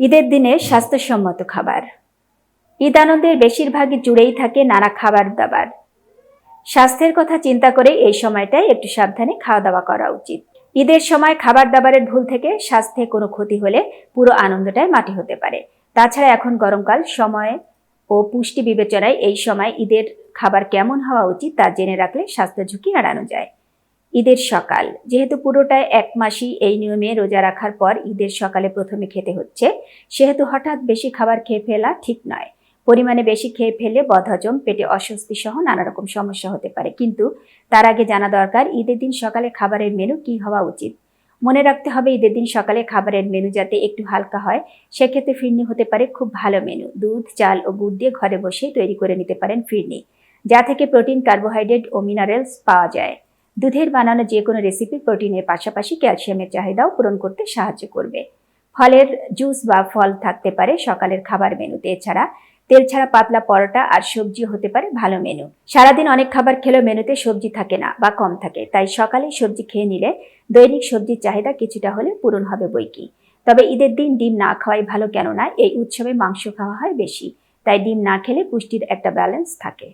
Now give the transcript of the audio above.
ঈদের দিনে স্বাস্থ্যসম্মত খাবার। ঈদ আনন্দের বেশিরভাগই জুড়েই থাকে নানা খাবার দাবার। স্বাস্থ্যের কথা চিন্তা করে এই সময়টায় একটু সাবধানে খাওয়া দাওয়া করা উচিত। ঈদের সময় খাবার দাবারের ভুল থেকে স্বাস্থ্যে কোনো ক্ষতি হলে পুরো আনন্দটাই মাটি হতে পারে। তাছাড়া এখন গরমকাল, সময় ও পুষ্টি বিবেচনায় এই সময় ঈদের খাবার কেমন হওয়া উচিত তা জেনে রাখলে স্বাস্থ্য ঝুঁকি এড়ানো যায়। ঈদের সকাল। যেহেতু পুরোটাই এক মাসই এই নিয়মে রোজা রাখার পর ঈদের সকালে প্রথমে খেতে হচ্ছে, সেহেতু হঠাৎ বেশি খাবার খেয়ে ফেলা ঠিক নয়। পরিমাণে বেশি খেয়ে ফেলে বদহজম, পেটে অস্বস্তি সহ নানা রকম সমস্যা হতে পারে। কিন্তু তার আগে জানা দরকার, ঈদের দিন সকালে খাবারের মেনু কি হওয়া উচিত? মনে রাখতে হবে ঈদের দিন সকালে খাবারের মেনু যাতে একটু হালকা হয়, সেক্ষেত্রে ফিরনি হতে পারে খুব ভালো মেনু। দুধ, চাল ও গুড় দিয়ে ঘরে বসে তৈরি করে নিতে পারেন ফিরনি, যা থেকে প্রোটিন, কার্বোহাইড্রেট ও মিনারেলস পাওয়া যায়। দুধের বানানো যে কোনো রেসিপি প্রোটিনের পাশাপাশি ক্যালসিয়ামের চাহিদাও পূরণ করতে সাহায্য করবে। ফলের জুস বা ফল থাকতে পারে সকালের খাবার মেনুতে। এছাড়া তেল ছাড়া পাতলা পরোটা আর সবজি হতে পারে ভালো মেনু সারাদিন অনেক খাবার খেলেও মেনুতে সবজি থাকে না বা কম থাকে। তাই সকালে সবজি খেয়ে নিলে দৈনিক সবজির চাহিদা কিছুটা হলে পূরণ হবে বইকি তবে ঈদের দিন ডিম না খাওয়াই ভালো কেননা এই উৎসবে মাংস খাওয়া হয় বেশি। তাই ডিম না খেলে পুষ্টির একটা ব্যালেন্স থাকে।